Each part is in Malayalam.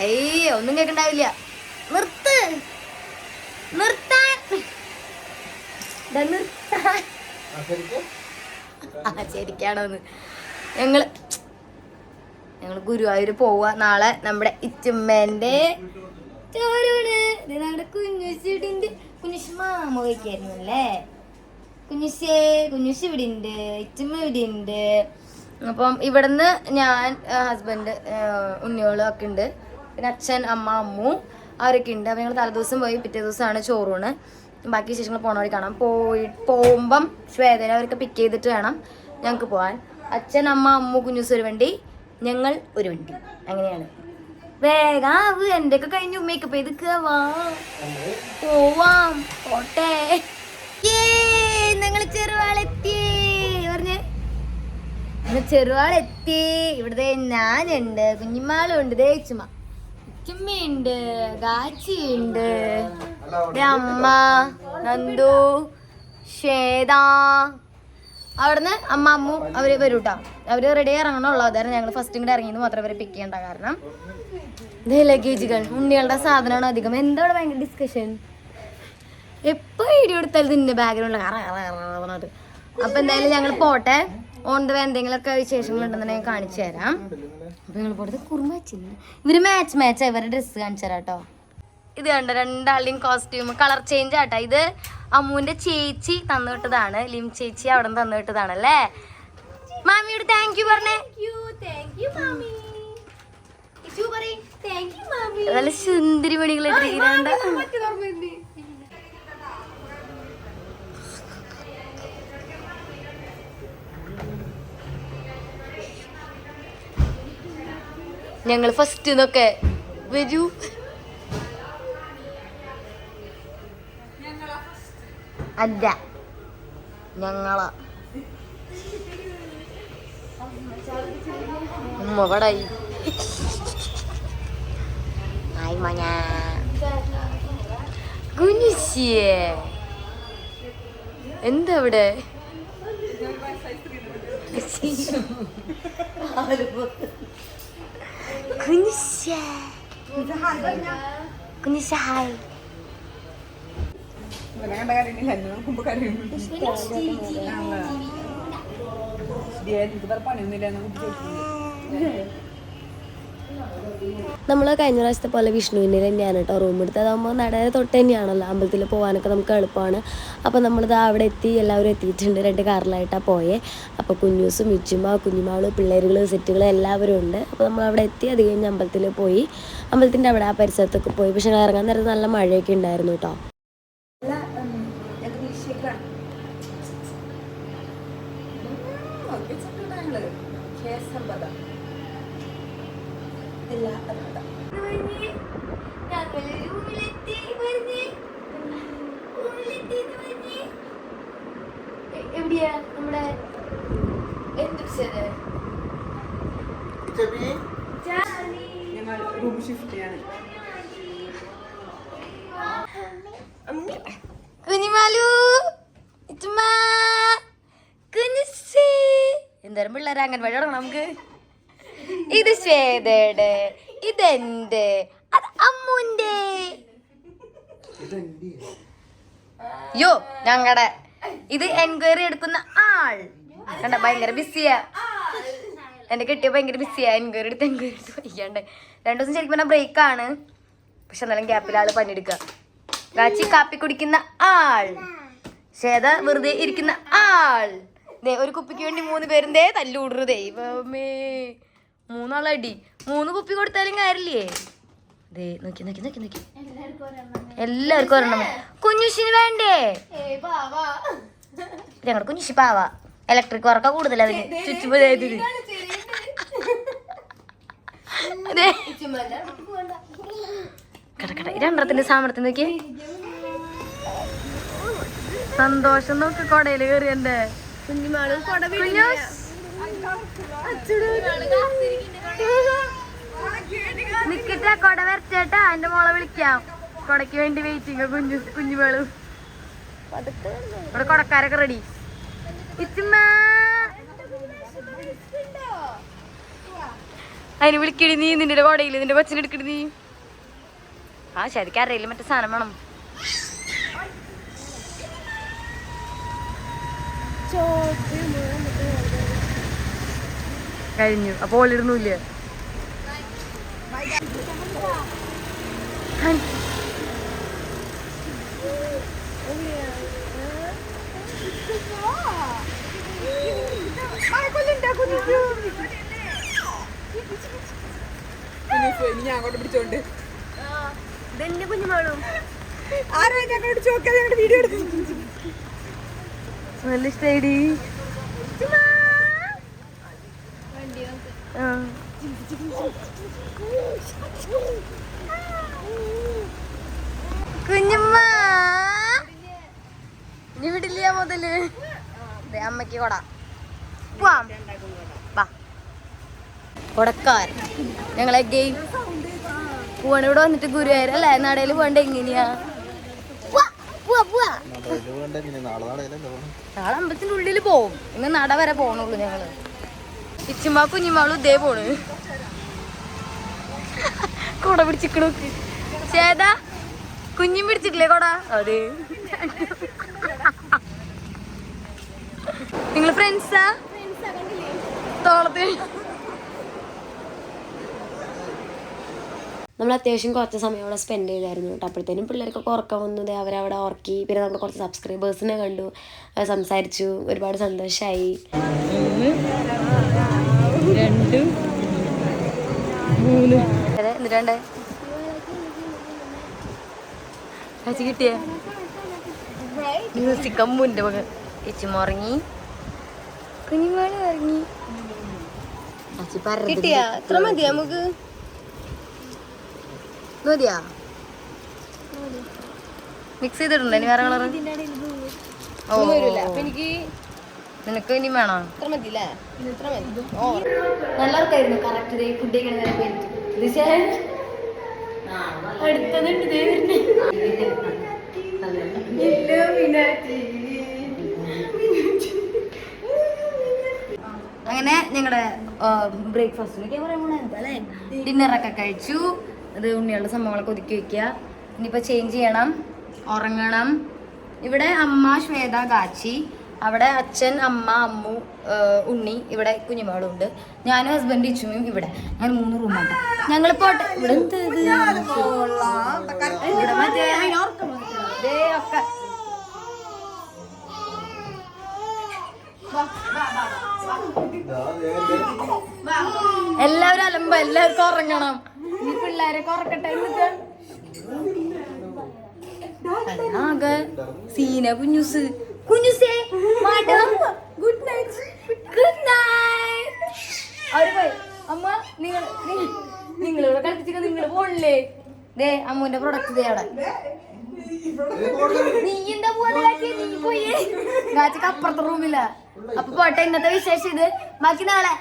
ഏയ് ഒന്നും കേൾക്കണ്ടാവില്ല നിർത്ത്. നിർത്താൻ. ദാ നിർത്താൻ. ആ ശരിക്കാണോന്ന് ഞങ്ങൾ ഞങ്ങൾ ഗുരുവായൂർ പോവുക നാളെ നമ്മുടെ ഇച്ചുമ്മേന്റെ ചോരൂണ് ഇത് നമ്മുടെ കുഞ്ഞുശിടിന്റെ കുഞ്ഞുശ് മാമ വയ്ക്കായിരുന്നു അല്ലേ? കുഞ്ഞുശേ കുഞ്ഞുശി ഇവിടെ ഉണ്ട് ഇച്ചുമ്മ ഇവിടെ ഉണ്ട് അപ്പം ഇവിടുന്ന് ഞാൻ ഹസ്ബൻഡ് ഉണ്ണിയോളും ഒക്കെ ഉണ്ട് പിന്നെ അച്ഛൻ അമ്മ അമ്മു അവരൊക്കെ ഉണ്ട്. അപ്പം ഞങ്ങൾ തലേദിവസം പോയി പിറ്റേ ദിവസമാണ് ചോറൂണ്. ബാക്കി വിശേഷങ്ങൾ പോണ വഴി കാണാം. പോയി പോകുമ്പം ശ്വേതനെ അവരൊക്കെ പിക്ക് ചെയ്തിട്ട് വേണം ഞങ്ങൾക്ക് പോകാൻ അച്ഛൻ അമ്മ അമ്മു കുഞ്ഞുസ് ഒരു വണ്ടി ഞങ്ങൾ ഒരു വണ്ടി. അങ്ങനെയാണ്. വേഗാവ് എന്റെ ഒക്കെ കഴിഞ്ഞു മേക്കപ്പ് ചെയ്ത് വാ. പോവാം. പോട്ടെ. ഞങ്ങൾ ചെറുവാളെത്തി. പറഞ്ഞേ. ചെറുവാളെത്തി. ഇവിടുത്തെ ഞാനുണ്ട്. കുഞ്ഞിമാളും ഉണ്ട് ദേച്ചുമ്മ ചുമ്മയുണ്ട് ഗാച്ചിയുണ്ട്. അമ്മ നന്ദു ശ്വേത. അവിടുന്ന് അമ്മ അമ്മു അവർ വരും കേട്ടോ അവർ റെഡി ഇറങ്ങണുള്ളൂ അതായത് ഞങ്ങൾ ഫസ്റ്റ് ഇങ്ങോട്ട് ഇറങ്ങിയത് മാത്രം അവരെ പിക്ക് ചെയ്യണ്ട കാരണം. ഇതേ ലഗേജുകൾ ഉണ്ണികളുടെ സാധനമാണ് അധികം. എന്താ ഇവിടെ ഭയങ്കര ഡിസ്കഷൻ എപ്പോ വീഡിയോ എടുത്താലും ഇതിന്റെ ബാക്ക്ഗ്രൗണ്ടിൽ പറഞ്ഞിട്ട് അപ്പൊ എന്തായാലും ഞങ്ങൾ പോട്ടെ. ഓൺ ദ വേ എന്തെങ്കിലുമൊക്കെ വിശേഷങ്ങൾ ഞാൻ കാണിച്ചു തരാം. അപ്പൊ ഞങ്ങൾ പോട്ടെ കുറുമ ഇവർ മാച്ച് മാച്ച് ഇവരുടെ ഡ്രസ്സ് കാണിച്ചു തരാം കേട്ടോ ഇത് കണ്ട? രണ്ടാളുടെയും കോസ്റ്റ്യൂം കളർ ചേഞ്ച് ആട്ടോ. ഇത് അമ്മുവിന്റെ ചേച്ചി തന്നിട്ടതാണ് ലിം ചേച്ചി അവിടെ നിന്ന് തന്നുവിട്ടതാണ് അല്ലേ? മാമിയോട് താങ്ക് യു പറഞ്ഞേ. നല്ല സുന്ദരി മണികളിട്ടിരിക്കുന്നുണ്ട് ഞങ്ങൾ ഫസ്റ്റ് എന്നൊക്കെ വരൂ. അല്ല ഞങ്ങളാ. ഉമ്മ പടായി ആയി മഞ്ഞ. കുഞ്ഞിശിയേ എന്താ ഇവിടെ കരയുന്നു എനിക്ക് വേറെ പണിയൊന്നുമില്ല നമ്മൾ കഴിഞ്ഞ പ്രാവശ്യത്തെ പോലെ വിഷ്ണുവിന്റെ തന്നെയാണ് കേട്ടോ റൂം എടുത്തത്. അതാകുമ്പോൾ നടന തൊട്ട് തന്നെയാണല്ലോ അമ്പലത്തിൽ പോകാനൊക്കെ നമുക്ക് എളുപ്പമാണ്. അപ്പോൾ നമ്മളിത് അവിടെ എത്തി എല്ലാവരും എത്തിയിട്ടുണ്ട്. രണ്ട് കാറിലായിട്ടാണ് പോയേ. അപ്പോൾ കുഞ്ഞൂസും മിച്ചുമ്മ കുഞ്ഞുമാൾ പിള്ളേരുകൾ സെറ്റുകൾ എല്ലാവരും ഉണ്ട്. അപ്പോൾ നമ്മൾ അവിടെ എത്തി അത് കഴിഞ്ഞ് അമ്പലത്തിൽ പോയി. അമ്പലത്തിന്റെ അവിടെ ആ പരിസരത്തൊക്കെ പോയി. പക്ഷേ ഇറങ്ങാൻ നേരത്ത് നല്ല മഴയൊക്കെ ഉണ്ടായിരുന്നു കേട്ടോ. എവിടെയാ നമ്മുടെ ഞങ്ങൾ റൂം ഷിഫ്റ്റ് ചെയ്യാണ് കുഞ്ഞിമാലു എന്തായാലും പിള്ളേരെ അംഗൻവാടി തുടങ്ങണം നമുക്ക്. ഇത് ശ്വേതയുടെ ഇതെന്റെ അത് അമ്മുന്റെ. യോ ഞങ്ങടെ. ഇത് എൻക്വയറി എടുക്കുന്ന ആൾ. കണ്ട ഭയങ്കര ബിസിയാ. എന്റെ കെട്ടിയ ഭയങ്കര ബിസിയാ എൻക്വയറി എടുത്ത് എൻക്വയറി എടുത്ത് വയ്യാണ്ട് രണ്ടു ദിവസം ശരിക്കും പറഞ്ഞാൽ ബ്രേക്ക് ആണ്. പക്ഷെ എന്നാലും ഗ്യാപ്പിൽ ആൾ പണിയെടുക്കുക കാച്ചി കാപ്പി കുടിക്കുന്ന ആൾ. ശ്വേത വെറുതെ ഇരിക്കുന്ന ആൾ. ദേ ഒരു കുപ്പിക്ക് വേണ്ടി മൂന്ന് പേരും ദേ തല്ലൂടുന്നു ദൈവമേ. മൂന്നാളടി. മൂന്ന് കുപ്പി കൊടുത്താലും കാര്യമില്ലേ? ദേ നോക്കി നോക്കി നോക്കി നോക്കി. എല്ലാവർക്കും ഒരെണ്ണം കുഞ്ഞുഷിന് വേണ്ടേ? ഞങ്ങളുടെ കുഞ്ഞുഷി പാവ. ഇലക്ട്രിക് വർക്ക കൂടുതൽ അതിന്. ചുറ്റുപോയതിന് അതെ കട കട. രണ്ടെണ്ണത്തിന്റെ സാമർത്ഥ്യം നോക്കി സന്തോഷം നോക്ക് കൊടയിൽ കയറി എന്റെ നിക്കട്ടെ കൊട വരച്ചേട്ടാ എന്റെ മോളെ വിളിക്കാം. കൊടയ്ക്ക് വേണ്ടി വെയിറ്റിംഗ് കുഞ്ഞു കുഞ്ഞുമേളും ഇവിടെ കൊടക്കാരൊക്കെ റെഡി അതിന് വിളിക്കടി നീ നിന്റെ കോടയിൽ നിന്റെ കൊച്ചിനെ എടുക്കടി നീ. ആ ശരിക്കും അറിയില്ല മറ്റേ സാധനം വേണം. കഴിഞ്ഞു. അപ്പൊ ഓളിടുന്നില്ല ഞാൻ അങ്ങോട്ട് പിടിച്ചോണ്ട് വീഡിയോ എടുത്തു നല്ല ഇഷ്ടായിടി ആ. കുഞ്ഞമ്മ നീ വിടില്ല മുതൽ ദേ അമ്മയ്ക്ക് കൊട. പോവാം. വാ. കൊടക്കാരൻ. ഞങ്ങളെ ഗെയിം പോവാണ്. ഇവിടെ വന്നിട്ട് ഗുരുവായൂർ അല്ലേ? നടയിൽ പോകണ്ട എങ്ങനെയാ. നാളെ അമ്പലത്തിന്റെ ഉള്ളിൽ പോവും. ഇന്ന് നട വരെ പോണുള്ളൂ ഞങ്ങൾ. ഇച്ചുമ്മ കുഞ്ഞുമാളും ഇതേ പോണ്. കൊട പിടിച്ചിക്കണു ചേതാ? കുഞ്ഞും പിടിച്ചിട്ടില്ലേ കൊട? അതെ. നിങ്ങൾ ഫ്രണ്ട്സാ തോളത്തിൽ. നമ്മൾ അത്യാവശ്യം കുറച്ച് സമയം അവിടെ സ്പെൻഡ് ചെയ്തായിരുന്നു കേട്ടോ. അപ്പോഴത്തേനും പിള്ളേർക്കൊക്കെ ഉറക്കം വന്നത് ദേ അവരവിടെ ഉറക്കി. പിന്നെ നമ്മൾ കുറച്ച് സബ്സ്ക്രൈബേഴ്സിനെ കണ്ടു. സംസാരിച്ചു. ഒരുപാട് സന്തോഷമായി എന്നിട്ടാണ്ടേ കിട്ടിയേ? മ്യൂസിക്കും മുന്റെ മകൻ. ഇച്ചിമുറങ്ങി കുഞ്ഞുമാൾ ഇറങ്ങി. കിട്ടിയാ? എത്ര മതി നമുക്ക്? മതിയാ? മിക്സ് ചെയ്തിട്ടുണ്ടോ? ഇനി വേറെ കളർ ഓ. എനിക്ക് നിനക്ക് ഇനി വേണോ? നല്ല ഉറക്കായിരുന്നു കറക്റ്റ് ഫുഡ് കഴിക്കണ നേരം പോയിട്ട് അടുത്തതുണ്ട് ദേ വരുന്നേ. ഇല്ല, മീനാക്ഷി. അങ്ങനെ ഞങ്ങളുടെ ബ്രേക്ക്ഫാസ്റ്റിലേക്ക് അല്ലേ? ഡിന്നറൊക്കെ കഴിച്ചു. അത് ഉണ്ണികളുടെ സംഭവങ്ങളൊക്കെ ഒതുക്കി വെക്കുക ഇനിയിപ്പോൾ ചേഞ്ച് ചെയ്യണം. ഉറങ്ങണം. ഇവിടെ അമ്മ ശ്വേത കാച്ചി അവിടെ അച്ഛൻ അമ്മ അമ്മു ഉണ്ണി ഇവിടെ കുഞ്ഞുമകളും ഉണ്ട് ഞാനും ഹസ്ബൻഡ് ഇച്ചുമ്മയും ഇവിടെ. ഞങ്ങൾ മൂന്ന് റൂമുണ്ട് ഞങ്ങൾ പോട്ടെ. ഇവിടെ? ഇവിടെ എല്ലാവരും അലമ്പ എല്ലാവർക്കും ഉറങ്ങണം. ഈ പിള്ളേരെ ഉറക്കട്ടെ ആകെ സീന കുഞ്ഞുസ്. കുഞ്ഞുസേ madam good night good night അമ്മ നിങ്ങൾ നിങ്ങൾ കളിപ്പിച്ചിട്ട് നിങ്ങൾ പോണില്ലേ? ദേ അമ്മുന്റെ പ്രൊഡക്റ്റ് ദേ അവിടെ. നീ എന്താ പോവാ നീ പോയി. ഗാച്ചക്ക് അപ്പുറത്തെ റൂമില്ല അപ്പൊ പോട്ടെ ഇന്നത്തെ വിശേഷം ഇത്. ബാക്കി നാളെ.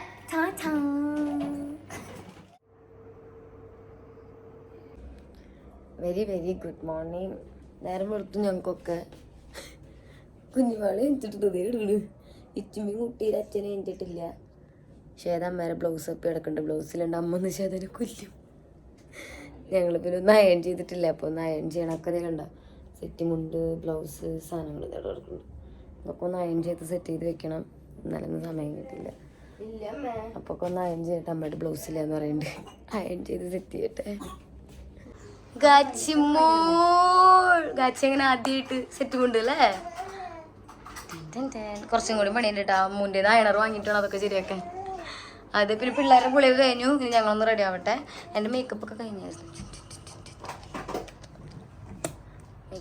വെരി വെരി ഗുഡ് മോർണിംഗ് നേരം വെളുത്തു ഞങ്ങൾക്കൊക്കെ. കുഞ്ഞുമാളെ എത്തിട്ട് ഇച്ചുമ്പി ഇച്ചുമ്മി കുട്ടിയുടെ അച്ഛനെ എഞ്ചിട്ടില്ല ശ്വേത അമ്മേരെ ബ്ലൗസ് ഒക്കെ കിടക്കുന്നുണ്ട്. ബ്ലൗസിലുണ്ട് അമ്മ ഒന്ന് ശ്വേതനെ കൊല്ലും. ഞങ്ങൾ പിന്നെ ഒന്ന് അയൺ ചെയ്തിട്ടില്ല. അപ്പോൾ ഒന്ന് അയൺ ചെയ്യണമൊക്കെ കണ്ട. സെറ്റ് മുണ്ട് ബ്ലൗസ് സാധനങ്ങൾ ഇതോടെ കിടക്കുന്നു അതൊക്കെ ഒന്ന് അയൺ ചെയ്ത് സെറ്റ് ചെയ്ത് വെക്കണം. എന്നാലൊന്നും സമയം കിട്ടില്ല. അപ്പൊ ഒന്ന് അയൺ ചെയ്തിട്ട് അമ്മയുടെ ബ്ലൗസ് ഇല്ല എന്ന് പറയുന്നുണ്ട് അയൺ ചെയ്ത് സെറ്റ് ചെയ്യട്ടെ. ഗാച്ചിമോൾ ഗാച്ചി അങ്ങനെ ആദ്യമായിട്ട് സെറ്റ് കൊണ്ട് അല്ലേ? Ten ten. കുറച്ചും കൂടി പണിയുണ്ട് കേട്ടോ അമ്മൂന്റെ അയണർ വാങ്ങിയിട്ടാണ് അതൊക്കെ ശരിയാക്കാൻ. അത് പിന്നെ പിള്ളേരുടെ പുളിയൊക്കെ കഴിഞ്ഞു. ഇനി ഞങ്ങളൊന്ന് റെഡി ആവട്ടെ. എന്റെ മേക്കപ്പ് ഒക്കെ കഴിഞ്ഞായിരുന്നു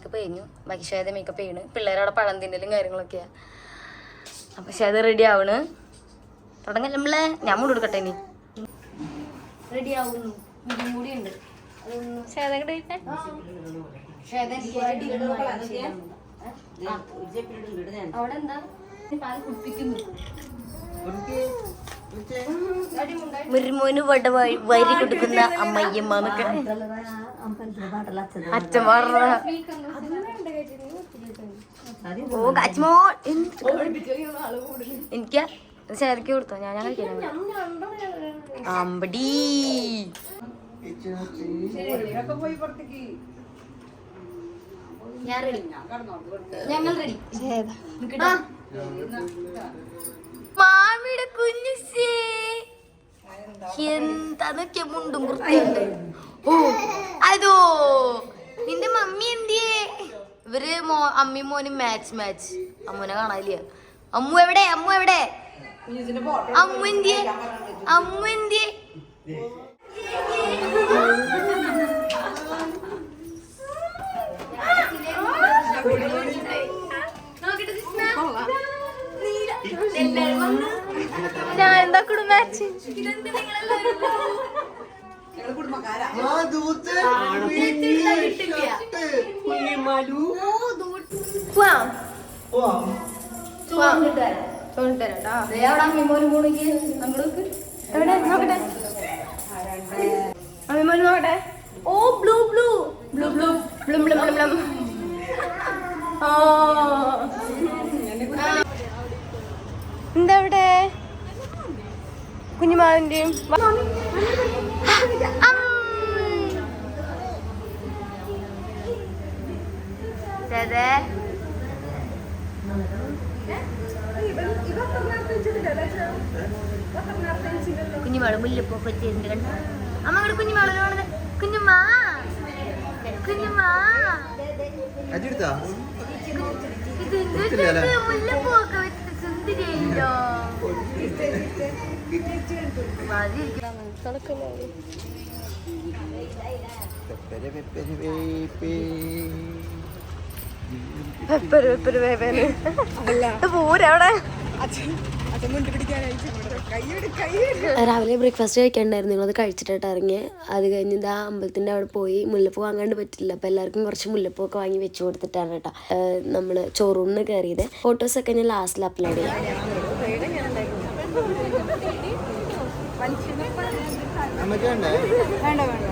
മേക്കപ്പ് കഴിഞ്ഞു. ബാക്കി മേക്കപ്പ് ചെയ്യണ്. പിള്ളേരവിടെ പഴം തിന്നലും കാര്യങ്ങളൊക്കെയാണ് അപ്പം ഷേദ റെഡി ആവണ്. തുടങ്ങല്ലേ നമ്മളെ ഞാൻ മുടി കൊടുക്കട്ടെ ഇനി. റെഡി ആവുന്നു. മുടിയും കൂടി ഉണ്ട്. അവിടെ എന്താ? പാൽ കുടിപ്പിക്കുന്നു. മുരുമോന് വട വരി കൊടുക്കുന്ന അമ്മയ്യമ്മക്ക് അച്ഛൻ പറഞ്ഞ ഓ അച്ഛമോ എനിക്ക് ചേർക്കി കൊടുത്തോ? ഞാൻ കഴിക്കാൻ അമ്പടി. ഞാൻ റെഡി ഞങ്ങൾ റെഡി മാമിയുടെ കുഞ്ഞുസേ എന്താന്നൊക്കെ മുണ്ടും കുർത്തിയുണ്ട്. ഓ അതോ. നിന്റെ മമ്മി എന്തിയേ? ഇവർ മോ അമ്മി മോനും മാച്ച് മാച്ച് അമ്മുനെ കാണാനില്ല. അമ്മു എവിടെ? അമ്മു എവിടെ? അമ്മു എന്തിയേ? അമ്മു എന്തിയേ? ഞാൻ എന്താ കുടുംബാച്ചി നോക്കട്ടെ. ഓ ബ്ലൂ ബ്ലൂ. Blue blue. ബ്ലും ബ്ലും ബ്ലും ബ്ലും. എന്താ ഇവിടെ കുഞ്ഞുമാവിന്റെയും കുഞ്ഞുമാൾ മുല്ലപ്പൊക്കെ വെച്ചിട്ടുണ്ട് കണ്ടോ? അമ്മ ഇവിടെ കുഞ്ഞുമാൾ കാണുന്നത് കുഞ്ഞുമാ. കുഞ്ഞുമാ. ഇത് മുല്ലപ്പൊക്കെ വെച്ച് ഒത്തിരിയില്ലോ പോരവിടെ രാവിലെ ബ്രേക്ക്ഫാസ്റ്റ് കഴിക്കാണ്ടായിരുന്നു. നിങ്ങളത് കഴിച്ചിട്ടായിട്ട് ഇറങ്ങി അത് കഴിഞ്ഞ് ഇതാ അമ്പലത്തിന്റെ അവിടെ പോയി മുല്ലപ്പൂ വാങ്ങാണ്ട് പറ്റില്ല. അപ്പോൾ എല്ലാവർക്കും കുറച്ച് മുല്ലപ്പൂ ഒക്കെ വാങ്ങി വെച്ച് കൊടുത്തിട്ടാണ് കേട്ടോ. നമ്മൾ ചോറൂണിന് കയറിയത് ഫോട്ടോസൊക്കെ ഞാൻ ലാസ്റ്റിൽ അപ്ലോഡ് ചെയ്യാം. ഞാൻ വേണ്ടേ വേണ്ട വേണ്ട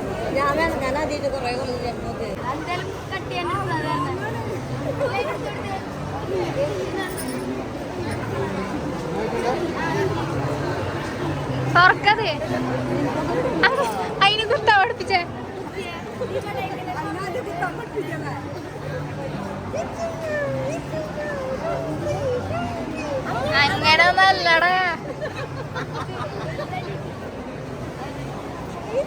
തുറക്കത്. അതിന് കുത്താ പഠിപ്പിച്ചേ. അങ്ങനെ നല്ലടാ ഈ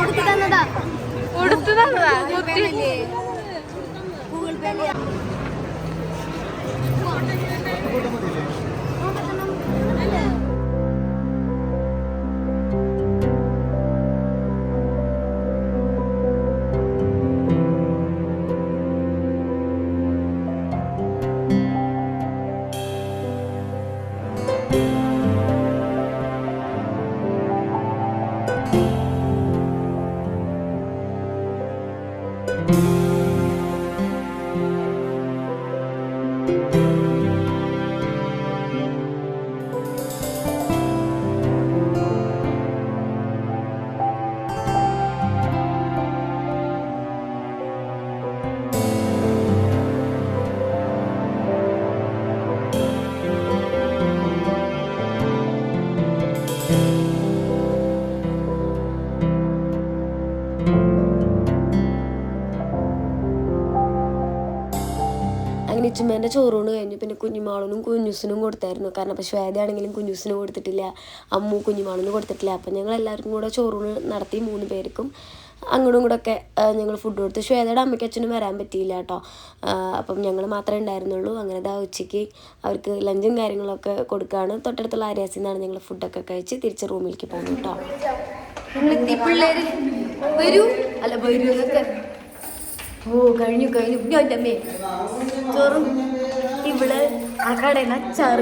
ഉടുത്തു തന്നതാ. ഉടുത്തു തന്നതാ? ഗൂഗിൾ പേ അങ്ങനെ ഇച്ചുമ്മേന്റെ ചോറൂണ് കഴിഞ്ഞു. പിന്നെ കുഞ്ഞുമാളനും കുഞ്ഞുസിനും കൊടുത്തായിരുന്നു. കാരണം അപ്പോൾ ശ്വേതയാണെങ്കിലും കുഞ്ഞുസിനും കൊടുത്തിട്ടില്ല. അമ്മു കുഞ്ഞുമാളനും കൊടുത്തിട്ടില്ല. അപ്പം ഞങ്ങൾ എല്ലാവർക്കും കൂടെ ചോറൂണ് നടത്തി മൂന്ന് പേർക്കും അങ്ങോട്ടും ഇങ്ങോട്ടൊക്കെ ഞങ്ങൾ ഫുഡ് കൊടുത്തു. ശ്വേതയുടെ അമ്മയ്ക്ക് അച്ഛനും വരാൻ പറ്റിയില്ല കേട്ടോ. അപ്പം ഞങ്ങൾ മാത്രമേ ഉണ്ടായിരുന്നുള്ളൂ. അങ്ങനെ ദാ ഉച്ചയ്ക്ക് അവർക്ക് ലഞ്ചും കാര്യങ്ങളൊക്കെ കൊടുക്കുകയാണ് തൊട്ടടുത്തുള്ള ആര്യാസിൽ നിന്നാണ് ഞങ്ങൾ ഫുഡൊക്കെ കഴിച്ച് തിരിച്ച് റൂമിലേക്ക് പോകുന്നു കേട്ടോ. പിള്ളേര്? വരൂ. അല്ല വരൂ. ഓ കഴിഞ്ഞു കഴിഞ്ഞു. ഞാൻ അമ്മേ. ചോറും. ഇവിടെ ആ കടയിൽ അച്ചാർ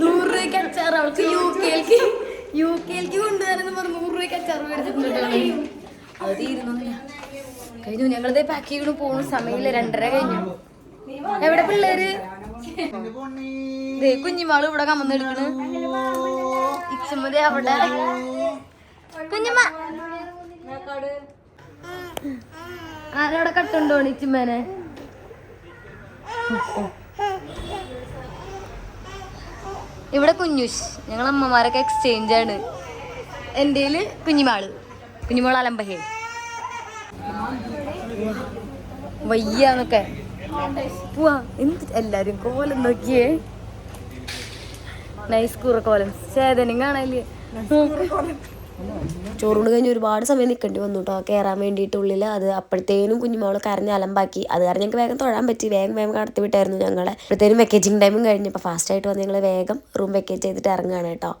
നൂറ് രൂപയ്ക്ക് അച്ചാർ അവൾക്ക് യു കെയിലേക്ക് യു കെയിലേക്ക് കൊണ്ടുവരുന്ന പറഞ്ഞു നൂറ് രൂപയ്ക്ക് അച്ചാർ കഴിഞ്ഞു. ഞങ്ങളത് പാക്ക് ചെയ്യണു. പോണ സമയമില്ല. രണ്ടര കഴിഞ്ഞു. എവിടെ പിള്ളേര്? കുഞ്ഞിമാൾ ഇവിടെ കമന്നെടുക്കണ് ഇച്ചമ്മതി അവിടെ. കുഞ്ഞമ്മ. ആരവിടെ കട്ടുണ്ടോ ഇച്ചിമ്മേനെ ഇവിടെ കുഞ്ഞുഷ്. ഞങ്ങൾ അമ്മമാരൊക്കെ എക്സ്ചേഞ്ച് ആണ്. എന്റെ കുഞ്ഞിമാൾ. കുഞ്ഞിമാൾ അലമ്പഹേ. വയ്യാന്നൊക്കെ. എന്ത് എല്ലാരും കോലം നോക്കിയേ? നൈസ് കൂറ കോലം. ചേതനും കാണാല്ലേ ചോറൂണ് കഴിഞ്ഞ് ഒരുപാട് സമയം നിൽക്കേണ്ടി വന്നു കേട്ടോ കയറാൻ വേണ്ടിയിട്ട് ഉള്ളിൽ അത് അപ്പോഴത്തേനും കുഞ്ഞുമോൾ കരഞ്ഞ് അലമ്പാക്കി. അത് കാരണം ഞങ്ങൾക്ക് വേഗം തൊഴാൻ പറ്റി. വേഗം വേഗം കടത്തി വിട്ടായിരുന്നു ഞങ്ങളെ. അപ്പോഴത്തേനും വെക്കേജിങ് ടൈമും കഴിഞ്ഞ്. അപ്പോൾ ഫാസ്റ്റ് ആയിട്ട് വന്ന് ഞങ്ങൾ വേഗം റൂം വെക്കേജ് ചെയ്തിട്ട് ഇറങ്ങുകയാണ് കേട്ടോ.